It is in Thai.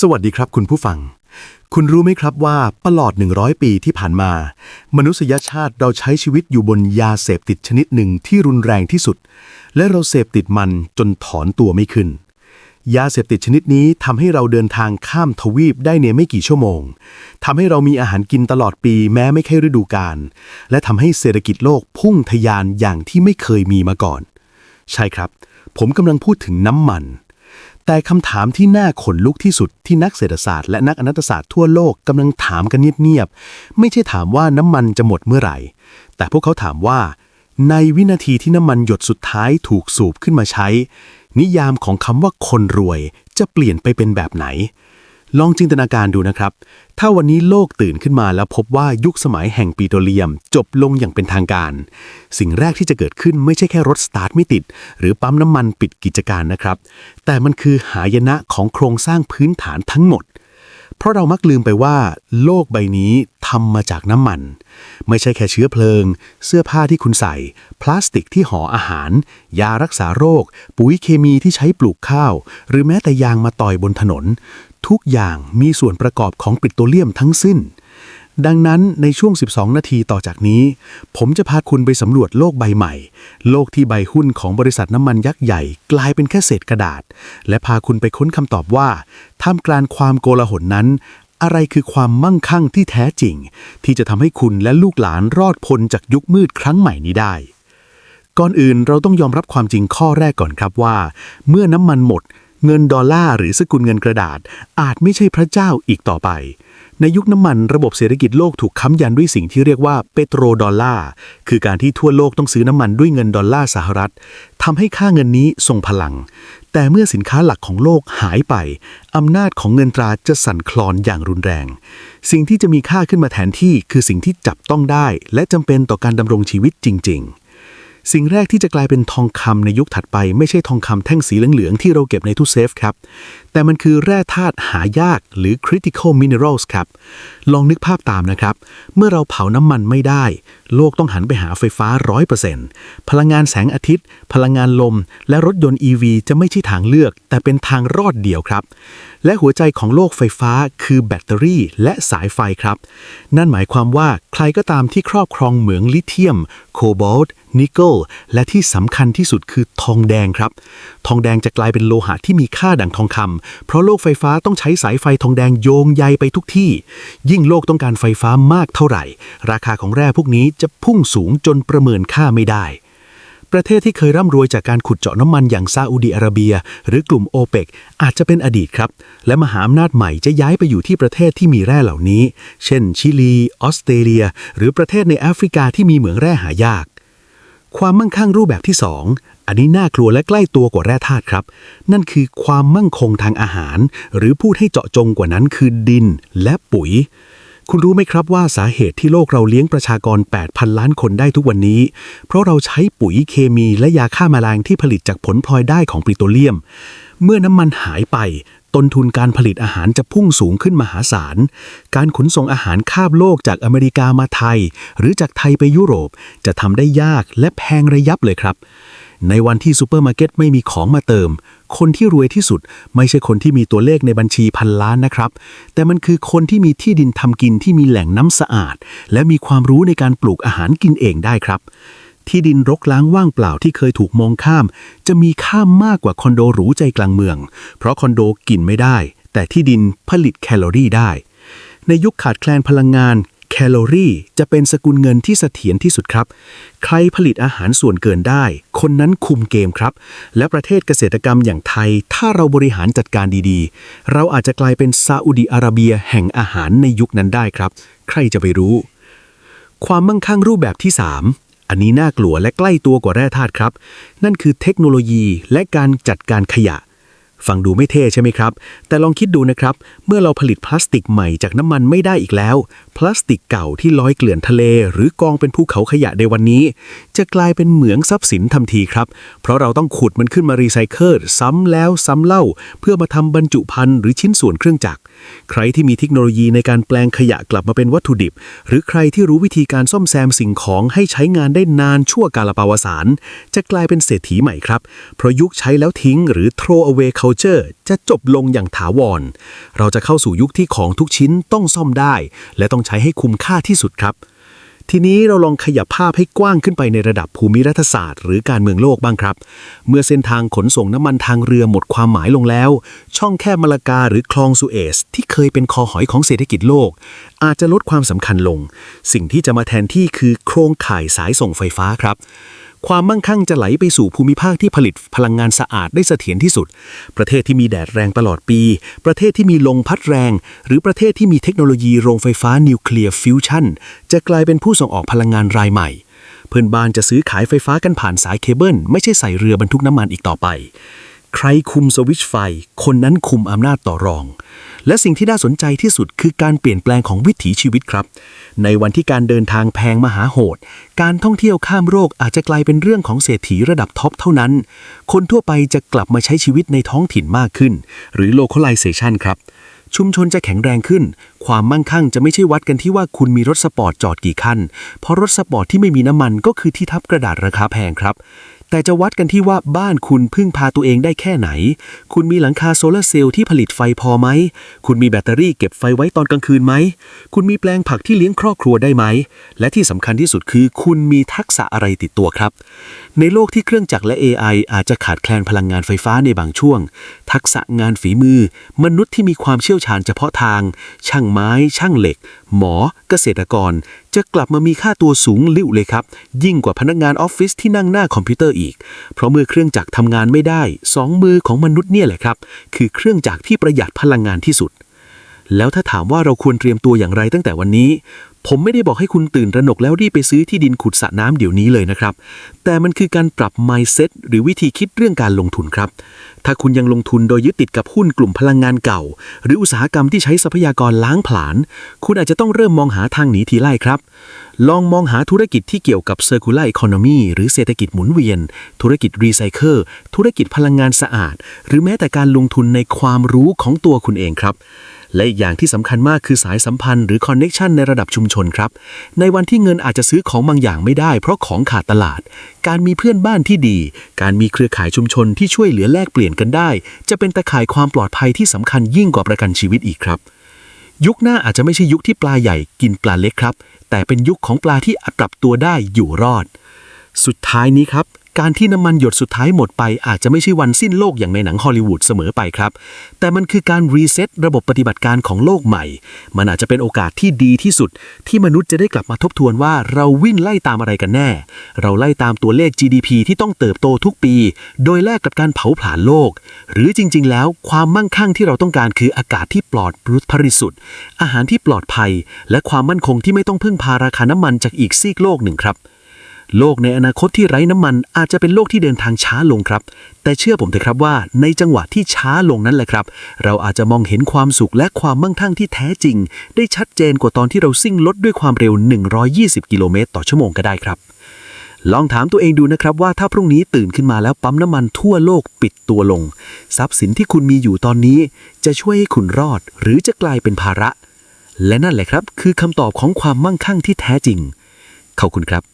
สวัสดีครับคุณผู้ฟัง คุณรู้ไหมครับว่าตลอด 100 ปีที่ผ่านมา มนุษยชาติเราใช้ชีวิตอยู่บนยาเสพติดชนิดหนึ่งที่รุนแรงที่สุด และเราเสพติดมันจนถอนตัวไม่ขึ้น ยาเสพติดชนิดนี้ทำให้เราเดินทางข้ามทวีปได้ในไม่กี่ชั่วโมงทำให้เรามีอาหารกินตลอดปีแม้ไม่ใช่ฤดูกาลและทำให้เศรษฐกิจโลกพุ่งทะยานอย่างที่ไม่เคยมีมาก่อน ใช่ครับ ผมกำลังพูดถึงน้ำมัน แต่คำถามที่น่าขนลุกที่สุดที่นักเศรษฐศาสตร์และนักอนัตศาสตร์ทั่วโลกกำลังถามกันเงียบๆ ไม่ใช่ถามว่าน้ำมันจะหมดเมื่อไหร่ แต่พวกเขาถามว่า ในวินาทีที่น้ำมันหยดสุดท้ายถูกสูบขึ้นมาใช้ นิยามของคำว่าคนรวยจะเปลี่ยนไปเป็นแบบไหน ลองจินตนาการดูนะครับ ถ้าวันนี้โลกตื่นขึ้นมาแล้วพบว่ายุคสมัยแห่งปิโตรเลียม จบลงอย่างเป็นทางการ สิ่งแรกที่จะเกิดขึ้นไม่ใช่แค่รถสตาร์ทไม่ติด หรือปั๊มน้ำมันปิดกิจการนะครับ แต่มันคือหายนะของโครงสร้างพื้นฐานทั้งหมด เพราะเรามักลืมไปว่า โลกใบนี้ทำมาจากน้ำมัน ไม่ใช่แค่เชื้อเพลิง เสื้อผ้าที่คุณใส่ พลาสติกที่ห่ออาหาร ยารักษาโรค ปุ๋ยเคมีที่ใช้ปลูกข้าว หรือแม้แต่ยางมาต่อยบนถนน ทุกอย่างมีส่วนประกอบของปิโตรเลียมทั้งสิ้น ดังนั้นในช่วง 12 นาทีต่อจากนี้ ผมจะพาคุณไปสำรวจโลกใบใหม่ โลกที่ใบหุ้นของบริษัทน้ำมันยักษ์ใหญ่ กลายเป็นแค่เศษกระดาษ และพาคุณไปค้นคำตอบว่า ท่ามกลางความโกลาหลนั้น อะไรคือความมั่งคั่งที่แท้จริง ที่จะทำให้คุณและลูกหลานรอดพ้นจากยุคมืดครั้งใหม่นี้ได้ก่อนอื่นเราต้องยอมรับความจริงข้อแรกก่อนครับว่า เมื่อน้ำมันหมด เงินดอลลาร์หรือสกุลเงินกระดาษ อาจไม่ใช่พระเจ้าอีกต่อไป ในยุคน้ำมันระบบเศรษฐกิจโลกถูกค้ำยันด้วยสิ่งที่เรียกว่าเปโตรดอลลาร์ คือการที่ทั่วโลกต้องซื้อน้ำมันด้วยเงินดอลลาร์สหรัฐทำให้ค่าเงินนี้ทรงพลัง แต่เมื่อสินค้าหลักของโลกหายไปอำนาจของเงินตราจะสั่นคลอนอย่างรุนแรง สิ่งที่จะมีค่าขึ้นมาแทนที่คือสิ่งที่จับต้องได้ และจำเป็นต่อการดำรงชีวิตจริง ๆสิ่งแรกที่จะกลายเป็นทองคำในยุคถัดไป ไม่ใช่ทองคำแท่งสีเหลือง ๆ ที่เราเก็บในตู้เซฟครับแต่มันคือแร่ธาตุหายากหรือ critical minerals ครับ ลองนึกภาพตามนะครับ เมื่อเราเผาน้ำมันไม่ได้ โลกต้องหันไปหาไฟฟ้า 100%พลังงานแสงอาทิตย์ พลังงานลม และรถยนต์ EV จะไม่ใช่ทางเลือก แต่เป็นทางรอดเดียวครับ และหัวใจของโลกไฟฟ้าคือแบตเตอรี่และสายไฟครับ นั่นหมายความว่าใครก็ตามที่ครอบครองเหมืองลิเธียม โคบอลต์นิกเกิลและที่สำคัญที่สุดคือทองแดงครับ ทองแดงจะกลายเป็นโลหะที่มีค่าดังทองคำเพราะโลกไฟฟ้าต้องใช้สายไฟทองแดงโยงใยไปทุกที่ ยิ่งโลกต้องการไฟฟ้ามากเท่าไหร่ ราคาของแร่พวกนี้จะพุ่งสูงจนประเมินค่าไม่ได้ ประเทศที่เคยร่ำรวยจากการขุดเจาะน้ำมันอย่างซาอุดิอาระเบีย หรือกลุ่มโอเปกอาจจะเป็นอดีตครับ และมหาอำนาจใหม่จะย้ายไปอยู่ที่ประเทศที่มีแร่เหล่านี้ เช่น ชิลี ออสเตรเลีย หรือประเทศในแอฟริกาที่มีเหมืองแร่หายาก ความมั่งคั่งรูปแบบที่ 2 อันนี้น่ากลัวและใกล้ตัวกว่าแร่ธาตุครับ นั่นคือความมั่งคงทางอาหาร หรือพูดให้เจาะจงกว่านั้นคือดินและปุ๋ย คุณรู้ไหมครับว่าสาเหตุที่โลกเราเลี้ยงประชากร 8,000 ล้านคนได้ทุกวันนี้ เพราะเราใช้ปุ๋ยเคมีและยาฆ่าแมลงที่ผลิตจากผลพลอยได้ของปิโตรเลียม เมื่อน้ำมันหายไป ต้นทุนการผลิตอาหารจะพุ่งสูงขึ้นมหาศาล การขนส่งอาหารข้ามโลกจากอเมริกามาไทย หรือจากไทยไปยุโรปจะทำได้ยากและแพงระยับเลยครับ ในวันที่ซูเปอร์มาร์เก็ตไม่มีของมาเติม คนที่รวยที่สุด ไม่ใช่คนที่มีตัวเลขในบัญชีพันล้านนะครับ แต่มันคือคนที่มีที่ดินทำกินที่มีแหล่งน้ำสะอาด และมีความรู้ในการปลูกอาหารกินเองได้ครับ ที่ดินรกล้างว่างเปล่าที่เคยถูกมองข้าม จะมีค่ามากกว่าคอนโดหรูใจกลางเมือง เพราะคอนโดกินไม่ได้ แต่ที่ดินผลิตแคลอรี่ได้ ในยุคขาดแคลนพลังงาน แคลอรี่ จะเป็นสกุลเงินที่เสถียรที่สุดครับ ใครผลิตอาหารส่วนเกินได้ คนนั้นคุมเกมครับ และประเทศเกษตรกรรมอย่างไทย ถ้าเราบริหารจัดการดีๆ เราอาจจะกลายเป็นซาอุดีอาระเบียแห่งอาหารในยุคนั้นได้ครับ ใครจะไปรู้ ความมั่งคั่งรูปแบบที่ 3 อันนี้น่ากลัวและใกล้ตัวกว่าแร่ธาตุครับ นั่นคือเทคโนโลยีและการจัดการขยะ ฟังดูไม่เท่ใช่ไหมครับ แต่ลองคิดดูนะครับ เมื่อเราผลิตพลาสติกใหม่จากน้ำมันไม่ได้อีกแล้ว พลาสติกเก่าที่ลอยเกลื่อนทะเล หรือกองเป็นภูเขาขยะในวันนี้ จะกลายเป็นเหมืองทรัพย์สินทันทีครับ เพราะเราต้องขุดมันขึ้นมารีไซเคิลซ้ำแล้วซ้ำเล่า เพื่อมาทำบรรจุภัณฑ์หรือชิ้นส่วนเครื่องจักร ใครที่มีเทคโนโลยีในการแปลงขยะกลับมาเป็นวัตถุดิบ หรือใครที่รู้วิธีการซ่อมแซมสิ่งของให้ใช้งานได้นานชั่วกาลปาวสารจะกลายเป็นเศรษฐีใหม่ครับเพราะยุคใช้แล้วทิ้งหรือ throw away culture จะจบลงอย่างถาวร เราจะเข้าสู่ยุคที่ของทุกชิ้นต้องซ่อมได้ และต้องใช้ให้คุ้มค่าที่สุดครับ ทีนี้เราลองขยับภาพให้กว้างขึ้นไปในระดับภูมิรัฐศาสตร์ หรือการเมืองโลกบ้างครับ เมื่อเส้นทางขนส่งน้ำมันทางเรือหมดความหมายลงแล้ว ช่องแคบมาลากาหรือคลองสุเอซที่เคยเป็นคอหอยของเศรษฐกิจโลก อาจจะลดความสำคัญลง สิ่งที่จะมาแทนที่คือโครงข่ายสายส่งไฟฟ้าครับ ความมั่งคั่งจะไหลไปสู่ภูมิภาคที่ผลิตพลังงานสะอาดได้เสถียรที่สุด ประเทศที่มีแดดแรงตลอดปี ประเทศที่มีลมพัดแรง หรือประเทศที่มีเทคโนโลยีโรงไฟฟ้านิวเคลียร์ฟิวชั่นจะกลายเป็นผู้ส่งออกพลังงานรายใหม่ เพื่อนบ้านจะซื้อขายไฟฟ้ากันผ่านสายเคเบิลไม่ใช่ใส่เรือบรรทุกน้ำมันอีกต่อไป ใครคุมสวิตช์ไฟ คนนั้นคุมอำนาจต่อรอง และสิ่งที่น่าสนใจที่สุดคือการเปลี่ยนแปลงของวิถีชีวิตครับ ในวันที่การเดินทางแพงมหาโหด การท่องเที่ยวข้ามโรคอาจจะกลายเป็นเรื่องของเศรษฐีระดับท็อปเท่านั้น คนทั่วไปจะกลับมาใช้ชีวิตในท้องถิ่นมากขึ้น หรือ localization ครับชุมชนจะแข็งแรงขึ้น ความมั่งคั่งจะไม่ใช่วัดกันที่ว่าคุณมีรถสปอร์ตจอดกี่คัน เพราะรถสปอร์ตที่ไม่มีน้ำมันก็คือที่ทับกระดาษราคาแพงครับ แต่จะวัดกันที่ว่าบ้านคุณพึ่งพาตัวเองได้แค่ไหน คุณมีหลังคาโซลาร์เซลล์ที่ผลิตไฟพอไหม คุณมีแบตเตอรี่เก็บไฟไว้ตอนกลางคืนไหม คุณมีแปลงผักที่เลี้ยงครอบครัวได้ไหม และที่สำคัญที่สุดคือ คุณมีทักษะอะไรติดตัวครับ ในโลกที่เครื่องจักรและ AI อาจจะขาดแคลนพลังงานไฟฟ้าในบางช่วง ทักษะงานฝีมือ มนุษย์ที่มีความเชี่ยวชาญเฉพาะทาง ช่างไม้ ช่างเหล็ก หมอ เกษตรกร จะกลับมามีค่าตัวสูงลิ่วเลยครับ ยิ่งกว่าพนักงานออฟฟิศที่นั่งหน้าคอมพิวเตอร์อีกเพราะเมื่อเครื่องจักรทำงานไม่ได้สองมือของมนุษย์เนี่ยแหละครับ คือเครื่องจักรที่ประหยัดพลังงานที่สุด แล้วถ้าถามว่าเราควรเตรียมตัวอย่างไรตั้งแต่วันนี้ ผมไม่ได้บอกให้คุณตื่นระหนกแล้วรีบไปซื้อที่ดินขุดสระน้ำเดี๋ยวนี้เลยนะครับ แต่มันคือการปรับ mindset หรือวิธีคิดเรื่องการลงทุนครับ ถ้าคุณยังลงทุนโดยยึดติดกับหุ้นกลุ่มพลังงานเก่า หรืออุตสาหกรรมที่ใช้ทรัพยากรล้างผลาญคุณอาจจะต้องเริ่มมองหาทางหนีทีไล่ครับ ลองมองหาธุรกิจที่เกี่ยวกับ circular economy หรือเศรษฐกิจหมุนเวียน ธุรกิจรีไซเคิลธุรกิจพลังงานสะอาด หรือแม้แต่การลงทุนในความรู้ของตัวคุณเองครับ และอีกอย่างที่สำคัญมากคือสายสัมพันธ์หรือคอนเน็ชันในระดับชุมชนครับ ในวันที่เงินอาจจะซื้อของบางอย่างไม่ได้ เพราะของขาดตลาด การมีเพื่อนบ้านที่ดี การมีเครือข่ายชุมชนที่ช่วยเหลือแลกเปลี่ยนกันได้ จะเป็นตะข่ายความปลอดภัยที่สำคัญยิ่งกว่าประกันชีวิตอีกครับ ยุคหน้าอาจจะไม่ใช่ยุคที่ปลาใหญ่กินปลาเล็กครับ แต่เป็นยุคของปลาที่ปรับตัวได้อยู่รอด สุดท้ายนี้ครับ การที่น้ำมันหยดสุดท้ายหมดไปอาจจะไม่ใช่วันสิ้นโลกอย่างในหนังฮอลลีวูดเสมอไปครับ แต่มันคือการรีเซ็ตระบบปฏิบัติการของโลกใหม่ มันอาจจะเป็นโอกาสที่ดีที่สุด ที่มนุษย์จะได้กลับมาทบทวนว่าเราวิ่งไล่ตามอะไรกันแน่ เราไล่ตามตัวเลข GDP ที่ต้องเติบโตทุกปี โดยแลกกับการเผาผลาญโลก หรือจริง ๆ แล้วความมั่งคั่งที่เราต้องการคืออากาศที่ปลอดบริสุทธิ์ อาหารที่ปลอดภัย และความมั่นคงที่ไม่ต้องพึ่งพาราคาน้ำมันจากอีกซีกโลกหนึ่งครับ โลกในอนาคตที่ไร้น้ำมันอาจจะเป็นโลกที่เดินทางช้าลงครับ แต่เชื่อผมเถอะครับว่าในจังหวะที่ช้าลงนั่นแหละครับ เราอาจจะมองเห็นความสุขและความมั่งคั่งที่แท้จริง ได้ชัดเจนกว่าตอนที่เราซิ่งรถด้วยความเร็ว 120 กิโลเมตรต่อชั่วโมงก็ได้ครับ ลองถามตัวเองดูนะครับว่าถ้าพรุ่งนี้ตื่นขึ้นมาแล้วปั๊มน้ำมันทั่วโลกปิดตัวลง ทรัพย์สินที่คุณมีอยู่ตอนนี้ จะช่วยให้คุณรอด หรือจะกลายเป็นภาระ และนั่นแหละครับ คือคำตอบของความมั่งคั่งที่แท้จริงขอบคุณครับ